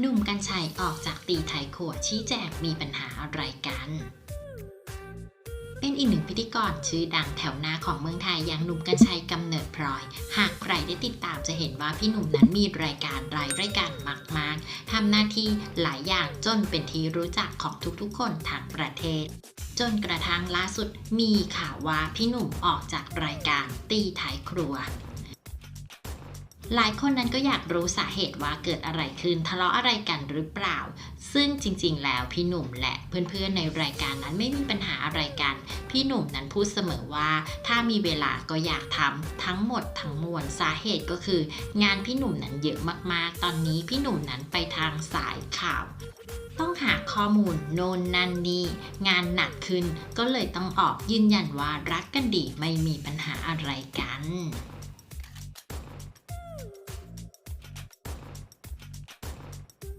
หนุ่มกัญชัยออกจากตีไทยขวดชี้แจงมีปัญหาอะไรกัน เป็นอีกหนึ่งพิธีกรชื่อดังแถวหน้าของเมืองไทยอย่างหนุ่มกัญชัยกำเนิดพลอย หากใครได้ติดตามจะเห็นว่าพี่หนุ่มนั้นมีรายการหลายรายการมากๆทำหน้าที่หลายอย่างจนเป็นที่รู้จักของทุกๆคนทั้งประเทศ จนกระทั่งล่าสุดมีข่าวว่าพี่หนุ่มออกจากรายการตีท้ายครัว หลายคนนั้นก็อยากรู้สาเหตุว่าเกิดอะไรขึ้นทะเลาะอะไรกันหรือเปล่า ซึ่งจริง ๆ แล้วพี่หนุ่มและเพื่อนๆในรายการนั้นไม่มีปัญหาอะไรกัน พี่หนุ่มนั้นพูดเสมอว่า ถ้ามีเวลาก็อยากทำทั้งหมดทั้งมวลสาเหตุก็คือ งานพี่หนุ่มนั้นเยอะมากๆ ตอนนี้พี่หนุ่มนั้นไปทางสายข่าวต้องหาข้อมูลโน่นนั่นนี่งานหนักขึ้นก็เลยต้องออกยืนยันว่ารักกันดีไม่มีปัญหาอะไรกัน